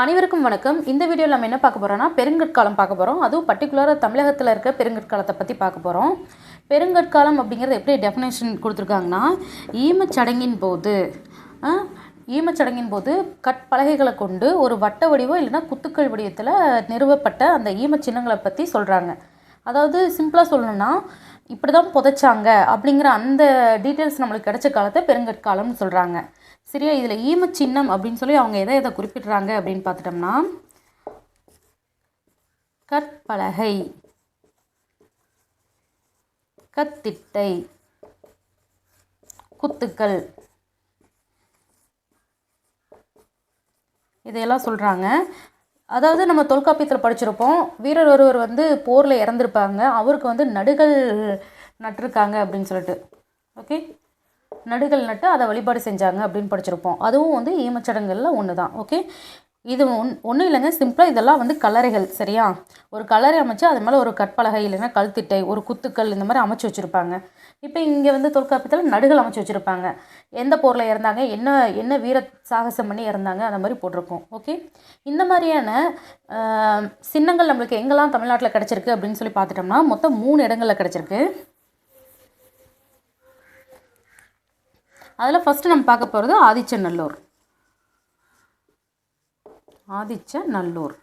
அனைவருக்கும் வணக்கம். இந்த வீடியோவில் நம்ம என்ன பார்க்க போகிறோம்னா பெருங்கற்காலம் பார்க்க போகிறோம் அதுவும் பர்டிகுலராக தமிழகத்தில் இருக்க பெருங்கற்காலத்தை பற்றி பார்க்க போகிறோம் பெருங்கற்காலம் அப்படிங்கிறது எப்படி டெஃபினேஷன் கொடுத்துருக்காங்கன்னா ஈமச்சடங்கின் போது ஈமச்சடங்கின் போது கற்பலகைகளை கொண்டு ஒரு வட்ட வடிவம் இல்லைன்னா குத்துக்கள் வடிவத்தில் நிறுவப்பட்ட அந்த ஈமச் சின்னங்களை பற்றி சொல்கிறாங்க அதாவது சிம்பிளாக சொல்லணும்னா இப்படி தான் புதைச்சாங்க அப்படிங்கிற அந்த டீட்டெயில்ஸ் நம்மளுக்கு கிடைச்ச காலத்தை பெருங்கற்காலம்னு சொல்கிறாங்க சரியா? இதில் ஈமச் சின்னம் அப்படின்னு சொல்லி அவங்க எதை எதை குறிப்பிடுறாங்க அப்படின்னு பார்த்துட்டோம்னா கற்பலகை கத்திட்டை குத்துக்கள் இதையெல்லாம் சொல்கிறாங்க அதாவது நம்ம தொல்காப்பியத்தில் படிச்சிருப்போம். வீரர் ஒருவர் வந்து போரில் இறந்துருப்பாங்க. அவருக்கு வந்து நடுகள் நட்டிருக்காங்க அப்படின்னு சொல்லிட்டு. ஓகே நடுகள் நட்டு அதை வழிபாடு செஞ்சாங்க அப்படின்னு படிச்சிருப்போம். அதுவும் வந்து ஈமச்சடங்குகளில் ஒன்று தான் ஓகே இது ஒன் ஒன்றும் இல்லைங்க. சிம்பிளாக இதெல்லாம் வந்து கலரைகள் சரியா? ஒரு கலரை அமைச்சு அது மேலே ஒரு கற்பலகை இல்லைன்னா கழுத்திட்டை ஒரு குத்துக்கள் இந்த மாதிரி அமைச்சு வச்சுருப்பாங்க. இப்போ இங்கே வந்து தொல்காப்பியத்தில் நடுகள் அமைச்சு வச்சுருப்பாங்க. எந்த போரில் இறந்தாங்க என்ன என்ன வீர சாகசம் பண்ணி இறந்தாங்க அந்த மாதிரி போட்டிருக்கோம். ஓகே இந்த மாதிரியான சின்னங்கள் நம்மளுக்கு எங்கெல்லாம் தமிழ்நாட்டில் கிடச்சிருக்கு அப்படின்னு சொல்லி பார்த்துட்டோம்னா மொத்தம் மூணு இடங்களில் கிடச்சிருக்கு. அதில் ஃபஸ்ட்டு நம்ம பார்க்க போகிறது ஆதிச்சநல்லூர். ஆதிச்சநல்லூர்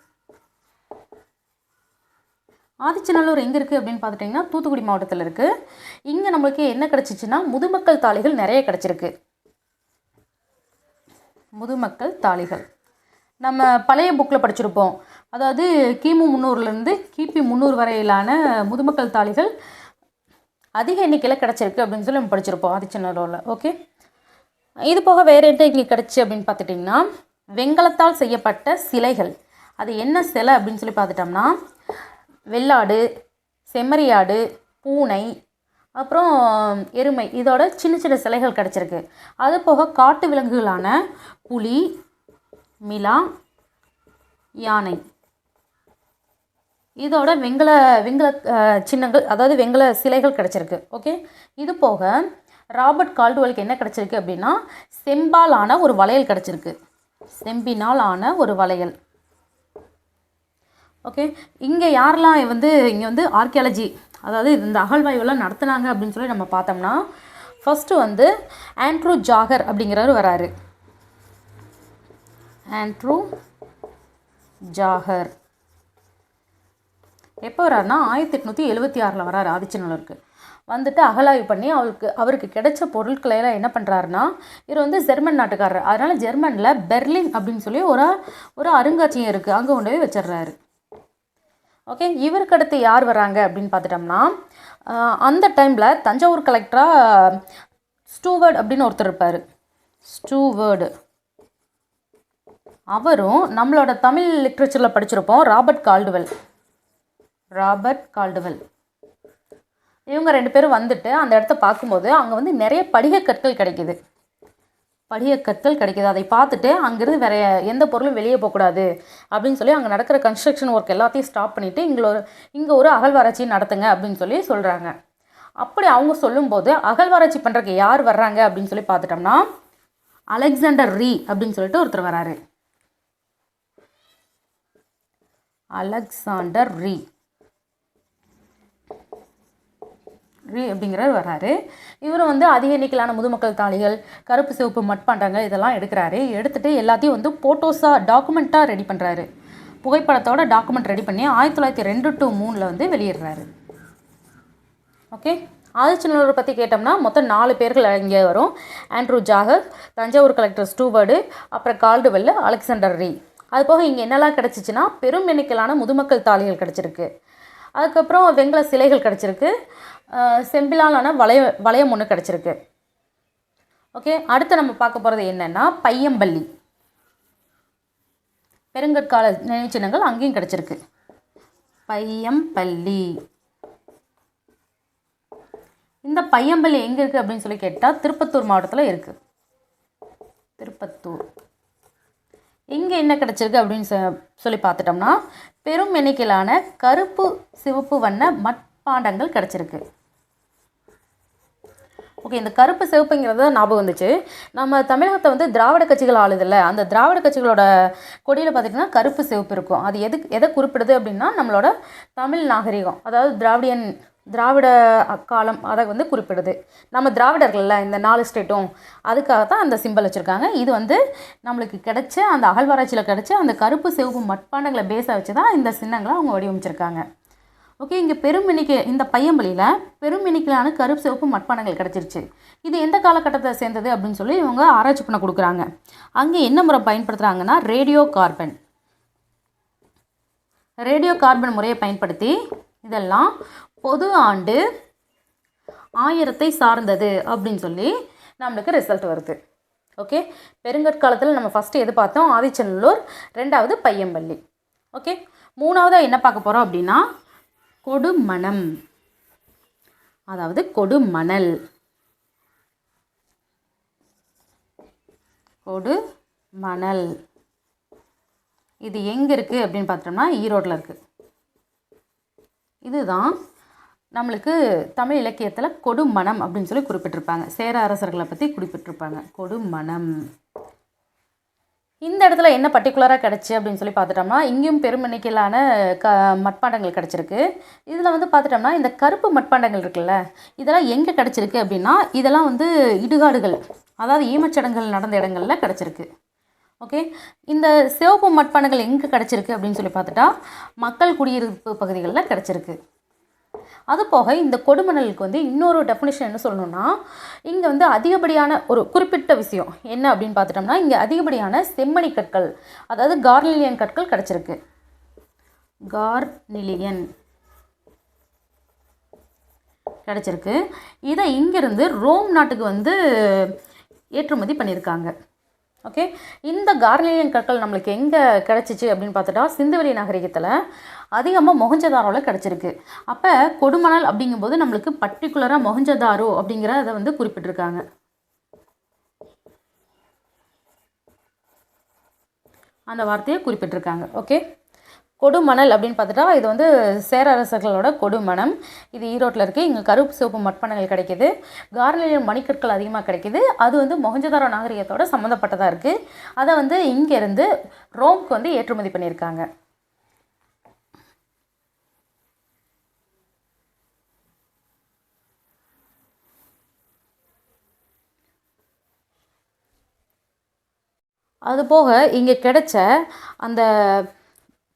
ஆதிச்சநல்லூர் எங்கே இருக்குது அப்படின்னு பார்த்துட்டிங்கன்னா தூத்துக்குடி மாவட்டத்தில் இருக்குது இங்கே நம்மளுக்கு என்ன கிடச்சிச்சின்னா முதுமக்கள் தாளிகள் நிறைய கிடச்சிருக்கு. முதுமக்கள் தாளிகள் நம்ம பழைய புக்கில் படிச்சிருப்போம். அதாவது கிமு முந்நூறுலேருந்து கிபி முந்நூறு வரையிலான முதுமக்கள் தாளிகள் அதிக எண்ணிக்கையில் கிடச்சிருக்கு அப்படின்னு சொல்லி நம்ம படிச்சிருப்போம். ஆதிச்சநல்லூரில் ஓகே? இது போக வேறு என்ன இங்கே கிடச்சி அப்படின்னு பார்த்துட்டிங்கன்னா வெண்கலத்தால் செய்யப்பட்ட சிலைகள். அது என்ன சிலை அப்படின்னு சொல்லி பார்த்துட்டோம்னா வெள்ளாடு செம்மறியாடு பூனை அப்புறம் எருமை இதோட சின்ன சின்ன சிலைகள் கிடச்சிருக்கு. அது போக காட்டு விலங்குகளான புலி மிலா யானை. இதோட வெங்கல வெங்கல சின்னங்கள் அதாவது வெங்கல சிலைகள் கிடச்சிருக்கு. ஓகே? இது போக ராபர்ட் கால்டுவலுக்கு என்ன கிடச்சிருக்கு அப்படின்னா செம்பாலான ஒரு வளையல் கிடச்சிருக்கு. செம்பினால் ஆன ஒரு வளையல். ஓகே இங்கே யாரெல்லாம் வந்து இங்கே வந்து ஆர்கியாலஜி அதாவது இந்த அகழ்வாய்வெல்லாம் நடத்துனாங்க அப்படின்னு சொல்லி நம்ம பார்த்தோம்னா ஃபஸ்ட்டு வந்து ஆண்ட்ரூ ஜாகர் அப்படிங்கிறவர் வராரு. ஆண்ட்ரூ ஜாகர் எப்போ வராருன்னா ஆயிரத்தி எட்நூற்றி எழுபத்தி ஆறில் வராரு ஆதிச்சநல்லூருக்கு வந்துட்டு அகலாய்வு பண்ணி அவருக்கு அவருக்கு கிடைச்ச பொருட்களை எல்லாம் என்ன பண்ணுறாருன்னா இவர் வந்து ஜெர்மன் நாட்டுக்காரர். அதனால் ஜெர்மனில் பெர்லின் அப்படின்னு சொல்லி ஒரு ஒரு அருங்காட்சியகம் இருக்குது அங்கே கொண்டு போய் வச்சிடுறாரு. ஓகே இவருக்கு அடுத்து யார் வராங்க அப்படின்னு பார்த்துட்டோம்னா அந்த டைமில் தஞ்சாவூர் கலெக்டராக ஸ்டூவர்ட் அப்படின்னு ஒருத்தர் இருப்பார். ஸ்டூவர்டு. அவரும் நம்மளோட தமிழ் லிட்ரேச்சரில் படிச்சிருப்போம் ராபர்ட் கால்டுவெல். Robert Caldwell. இவங்க ரெண்டு பேரும் வந்துட்டு அந்த இடத்த பார்க்கும்போது அங்கே வந்து நிறைய படிகக்கற்கள் கிடைக்குது. படிகக் கற்கள் கிடைக்குது. அதை பார்த்துட்டு அங்கேருந்து வேற எந்த பொருளும் வெளியே போகக்கூடாது அப்படின்னு சொல்லி அங்கே நடக்கிற கன்ஸ்ட்ரக்ஷன் ஒர்க் எல்லாத்தையும் ஸ்டாப் பண்ணிவிட்டு இங்கே ஒரு இங்கே ஒரு அகழ்வாராய்ச்சி நடத்துங்க அப்படின்னு சொல்லி சொல்கிறாங்க அப்படி அவங்க சொல்லும்போது அகழ்வாராய்ச்சி பண்ணுறதுக்கு யார் வர்றாங்க அப்படின்னு சொல்லி பார்த்துட்டோம்னா அலெக்சாண்டர் ரீ அப்படின்னு சொல்லிட்டு ஒருத்தர் வராரு. அலெக்சாண்டர் ரீ. ரீ அப்படிங்கிறவர் வராரு இவரும் வந்து அதிக எண்ணிக்கையிலான முதுமக்கள் தாளிகள் கருப்பு சிவப்பு மட்பாண்டங்கள் இதெல்லாம் எடுக்கிறாரு. எடுத்துட்டு எல்லாத்தையும் வந்து ஃபோட்டோஸாக டாக்குமெண்ட்டாக ரெடி பண்ணுறாரு புகைப்படத்தோட டாக்குமெண்ட் ரெடி பண்ணி ஆயிரத்தி தொள்ளாயிரத்தி ரெண்டு டு மூணில் வந்து வெளியிடுறாரு. ஓகே? ஆதிச்சநல்லூரை பற்றி கேட்டோம்னா மொத்தம் நாலு பேர்கள் இங்கே வரும். Andrew Jagor Thanjavur collector Stuart அப்புறம் கால்டுவெல் அலெக்சாண்டர் ரீ. அது போக இங்கே என்னெல்லாம் கிடச்சிச்சின்னா பெரும் எண்ணிக்கையிலான முதுமக்கள் தாளிகள் கிடச்சிருக்கு. அதுக்கப்புறம் வெங்கல சிலைகள் கிடச்சிருக்கு. செம்பிலாலான வளைய வளையம் ஒன்று கிடச்சிருக்கு. ஓகே அடுத்து நம்ம பார்க்க போகிறது என்னென்னா பையம்பள்ளி. பெருங்கற்கால நினைச்சின்னங்கள் அங்கேயும் கிடச்சிருக்கு. பையம்பள்ளி. இந்த பையம்பள்ளி எங்கே இருக்குது அப்படின்னு சொல்லி கேட்டால் திருப்பத்தூர் மாவட்டத்தில் இருக்குது திருப்பத்தூர். இங்கே என்ன கிடச்சிருக்கு அப்படின்னு சொ- சொல்லி பார்த்துட்டோம்னா பெரும் எண்ணிக்கையிலான கருப்பு சிவப்பு வண்ண மட்பாண்டங்கள் கிடச்சிருக்கு. ஓகே ஓகே இந்த கருப்பு சிவப்புங்கிறது ஞாபகம் வந்துச்சு. நம்ம தமிழகத்தை வந்து திராவிட கட்சிகள் ஆளுதில்ல அந்த திராவிட கட்சிகளோட கொடியில் பார்த்திங்கன்னா கருப்பு சிவப்பு இருக்கும். அது எது எதை குறிப்பிடுது அப்படின்னா நம்மளோட தமிழ் நாகரிகம் அதாவது திராவிடியன் திராவிட காலம் அதை வந்து குறிப்பிடுது. நம்ம திராவிடர்கள்ல இந்த நாலு ஸ்டேட்டும் அதுக்காக தான் அந்த சிம்பிள் வச்சுருக்காங்க. இது வந்து நம்மளுக்கு கிடைச்ச அந்த அகழ்வாராய்ச்சியில் கிடைச்ச அந்த கருப்பு சிவப்பு மட்பாண்டங்களை பேஸாக வச்சு தான் இந்த சின்னங்களை அவங்க வடிவமைச்சிருக்காங்க. ஓகே இங்கே பெரும் இந்த பையம்பள்ளியில் பெரும் கருப்பு சிவப்பு மட்பாண்டங்கள் கிடச்சிருச்சு. இது எந்த காலகட்டத்தை சேர்ந்தது அப்படின்னு சொல்லி இவங்க ஆராய்ச்சி பண்ண கொடுக்குறாங்க. அங்கே என்ன முறை பயன்படுத்துகிறாங்கன்னா ரேடியோ கார்பன் ரேடியோ கார்பன் முறையை பயன்படுத்தி இதெல்லாம் பொது ஆண்டு ஆயிரத்தை சார்ந்தது அப்படின்னு சொல்லி நம்மளுக்கு ரிசல்ட் வருது. ஓகே பெருங்கற்காலத்தில் நம்ம ஃபஸ்ட்டு எது பார்த்தோம்? ஆதிச்சநல்லூர் ரெண்டாவது பையம்பள்ளி. ஓகே மூணாவதாக என்ன பார்க்க போகிறோம் அப்படின்னா கொடுமணம். அதாவது கொடுமணல். கொடு மணல் இது எங்கே இருக்குது அப்படின்னு பார்த்தோம்னா ஈரோட்டில் இருக்குது இதுதான் நம்மளுக்கு தமிழ் இலக்கியத்தில் கொடுமணம் அப்படின்னு சொல்லி குறிப்பிட்டிருப்பாங்க. சேர அரசர்களை பற்றி குறிப்பிட்டிருப்பாங்க. கொடுமணம் இந்த இடத்துல என்ன பர்டிகுலராக கிடச்சி அப்படின்னு சொல்லி பார்த்துட்டோம்னா இங்கேயும் பெரும் எண்ணிக்கையிலான க மட்பாண்டங்கள் கிடச்சிருக்கு. இதில் வந்து பார்த்துட்டோம்னா இந்த கருப்பு மட்பாண்டங்கள் இருக்குல்ல இதெல்லாம் எங்கே கிடச்சிருக்கு அப்படின்னா இதெல்லாம் வந்து இடுகாடுகள் அதாவது ஈமச்சடங்குகள் நடந்த இடங்களில் கிடச்சிருக்கு. ஓகே? இந்த சிவப்பு மட்பாண்டங்கள் எங்கே கிடச்சிருக்கு அப்படின்னு சொல்லி பார்த்துட்டா மக்கள் குடியிருப்பு பகுதிகளில் கிடச்சிருக்கு. அது போக இந்த கொடுமணலுக்கு வந்து இன்னொரு டெஃபினேஷன் என்ன சொல்லணும்னா இங்கே வந்து அதிகப்படியான ஒரு குறிப்பிட்ட விஷயம் என்ன அப்படின்னு பார்த்துட்டோம்னா இங்கே அதிகப்படியான செம்மணி கற்கள் அதாவது கார்னிலியன் கற்கள் கிடச்சிருக்கு. கார்னிலியன் கிடச்சிருக்கு. இதை இங்கேருந்து ரோம் நாட்டுக்கு வந்து ஏற்றுமதி பண்ணியிருக்காங்க. ஓகே இந்த கார்லியன் கற்கள் நம்மளுக்கு எங்கே கிடச்சிச்சு அப்படின்னு பார்த்துட்டா சிந்துவெளி நாகரிகத்தில் அதிகமாக மொகஞ்சதாரோவில் கிடச்சிருக்கு. அப்போ கொடுமணல் அப்படிங்கும்போது நம்மளுக்கு பர்டிகுலராக மொகஞ்சதாரோ அப்படிங்கிற அதை வந்து குறிப்பிட்டிருக்காங்க. அந்த வார்த்தையை குறிப்பிட்டிருக்காங்க. ஓகே கொடுமணல் அப்படின்னு பார்த்துட்டா இது வந்து சேர அரசர்களோட கொடுமணம். இது ஈரோட்டில் இருக்குது இங்கே கருப்பு சிவப்பு மட்பணங்கள் கிடைக்கிது. கார்னிலியன் மணிக்கற்கள் அதிகமாக கிடைக்கிது. அது வந்து மொஹஞ்சதாரோ நாகரிகத்தோட சம்மந்தப்பட்டதாக இருக்குது அதை வந்து இங்கேருந்து ரோம்க்கு வந்து ஏற்றுமதி பண்ணியிருக்காங்க. அதுபோக இங்கே கிடைச்ச அந்த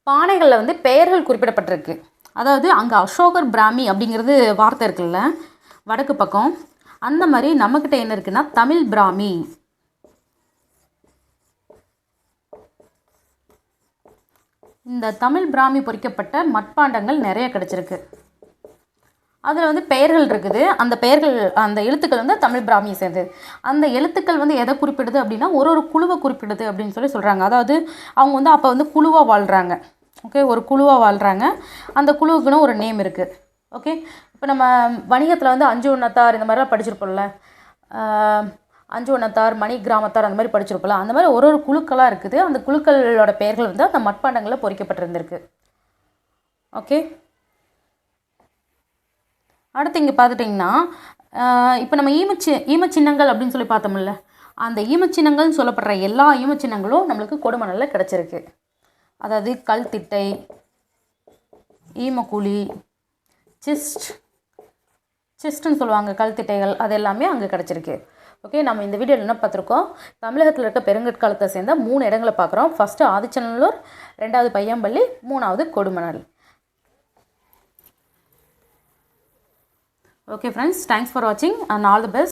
பானைகளில் வந்து பெயர்கள் குறிப்பிடப்பட்டிருக்கு. அதாவது அங்கே அசோகர் பிராமி அப்படிங்கிறது வார்த்தை இருக்குல்ல வடக்கு பக்கம். அந்த மாதிரி நம்மக்கிட்ட என்ன இருக்குன்னா தமிழ் பிராமி. இந்த தமிழ் பிராமி பொறிக்கப்பட்ட மட்பாண்டங்கள் நிறைய கிடச்சிருக்கு. அதில் வந்து பெயர்கள் இருக்குது. அந்த பெயர்கள் அந்த எழுத்துக்கள் வந்து தமிழ் பிராமியை சேர்ந்தது. அந்த எழுத்துக்கள் வந்து எதை குறிப்பிடுது அப்படின்னா ஒரு ஒரு குழுவை குறிப்பிடுது அப்படின்னு சொல்லி சொல்கிறாங்க அதாவது அவங்க வந்து அப்போ வந்து குழுவாக வாழ்கிறாங்க ஓகே ஒரு குழுவாக வாழ்கிறாங்க அந்த குழுவுக்குன்னு ஒரு நேம் இருக்குது ஓகே இப்போ நம்ம வணிகத்தில் வந்து அஞ்சு உண்ணத்தார் இந்த மாதிரிலாம் படிச்சிருப்போம்ல. அஞ்சு உண்ணத்தார் மணி கிராமத்தார் அந்த மாதிரி படிச்சிருப்போம்ல. அந்த மாதிரி ஒரு ஒரு குழுக்களாக இருக்குது. அந்த குழுக்களோட பெயர்கள் வந்து அந்த மட்பாண்டங்களில் பொறிக்கப்பட்டிருந்திருக்கு. ஓகே அடுத்து இங்கே பார்த்துட்டிங்கன்னா இப்போ நம்ம ஈமச்சி ஈமச்சின்னங்கள் அப்படின்னு சொல்லி பார்த்தோம்ல. அந்த ஈமச்சின்னங்கள்னு சொல்லப்படுற எல்லா ஈமச்சின்னங்களும் நம்மளுக்கு கொடுமணலில் கிடச்சிருக்கு. அதாவது கல் திட்டை ஈமக்குழி சிஸ்ட் சிஸ்ட்னு சொல்லுவாங்க கல் திட்டைகள் அது எல்லாமே அங்கே கிடச்சிருக்கு. ஓகே நம்ம இந்த வீடியோவில் என்ன பார்த்துருக்கோம்? தமிழகத்தில் இருக்க பெருங்கற்காலத்தை சேர்ந்த மூணு இடங்களை பார்க்குறோம். ஃபஸ்ட்டு ஆதிச்சநல்லூர் ரெண்டாவது பையம்பள்ளி மூணாவது Kodumanal. Okay friends thanks for வாட்சிங் அண்ட் ஆல் தி பெஸ்ட்